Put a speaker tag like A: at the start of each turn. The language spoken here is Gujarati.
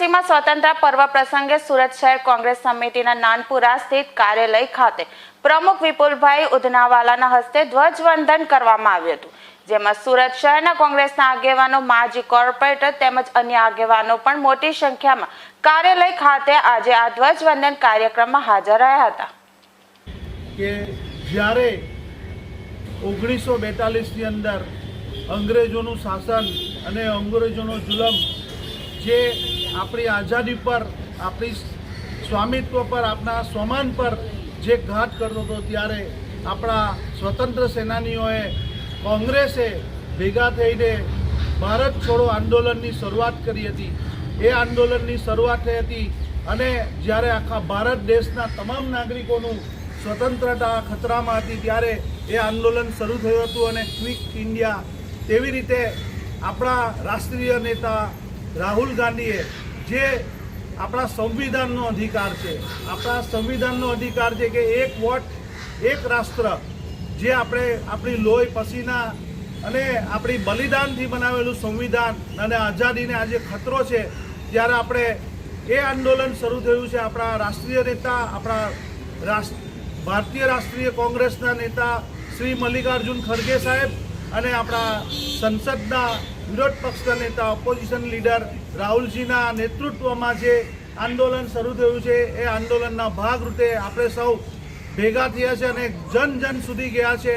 A: સ્વતંત્ર પર્વ પ્રસંગે સુરત શહેર કોંગ્રેસ સમિતિના નાનપુરા સ્થિત કાર્યાલય ખાતે પ્રમુખ વિપુલભાઈ ઉધનાવાલાના હસ્તે ધ્વજવંદન કરવામાં આવ્યું હતું. જેમાં સુરત શહેરના કોંગ્રેસના આગેવાનો, માજી કોર્પોરેટર તેમજ અન્ય આગેવાનો પણ મોટી સંખ્યામાં કાર્યાલય ખાતે આજે આ ધ્વજવંદન કાર્યક્રમમાં હાજર રહ્યા હતા.
B: કે જ્યારે ઓગણીસો બેતાલીસની અંદર અંગ્રેજોનું શાસન અને અંગ્રેજોનો જુલમ જે આપણી આઝાદી પર, આપણી સ્વામિત્વ પર આપણા સ્વમાન પર જે ઘાત કરતો હતો, ત્યારે આપણા સ્વતંત્ર સેનાનીઓએ કોંગ્રેસે ભેગા થઈને ભારત છોડો આંદોલનની શરૂઆત કરી હતી. એ આંદોલનની શરૂઆત થઈ હતી અને જ્યારે આખા ભારત દેશના તમામ નાગરિકોનું સ્વતંત્રતા ખતરામાં હતી, ત્યારે એ આંદોલન શરૂ થયું હતું અને ક્વિક ઇન્ડિયા તેવી રીતે આપણા રાષ્ટ્રીય નેતા રાહુલ ગાંધીએ જે આપણા સંવિધાનનો અધિકાર છે, આપણા સંવિધાનનો અધિકાર છે કે એક વોટ, એક રાષ્ટ્ર જે આપણે આપણી લોહી પસીના અને આપણી બલિદાનથી બનાવેલું સંવિધાન અને આઝાદીને આજે ખતરો છે ત્યારે આપણે એ આંદોલન શરૂ થયું છે, આપણા રાષ્ટ્રીય નેતા, આપણા ભારતીય રાષ્ટ્રીય કોંગ્રેસના નેતા શ્રી મલ્લિકાર્જુન ખડગે સાહેબ અને આપણા સંસદના વિરોધ પક્ષના નેતા ઓપોઝિશન લીડર રાહુલજીના નેતૃત્વમાં જે આંદોલન શરૂ થયું છે, એ આંદોલનના ભાગરૂપે આપણે સૌ ભેગા થયા છે અને જન જન સુધી ગયા છે.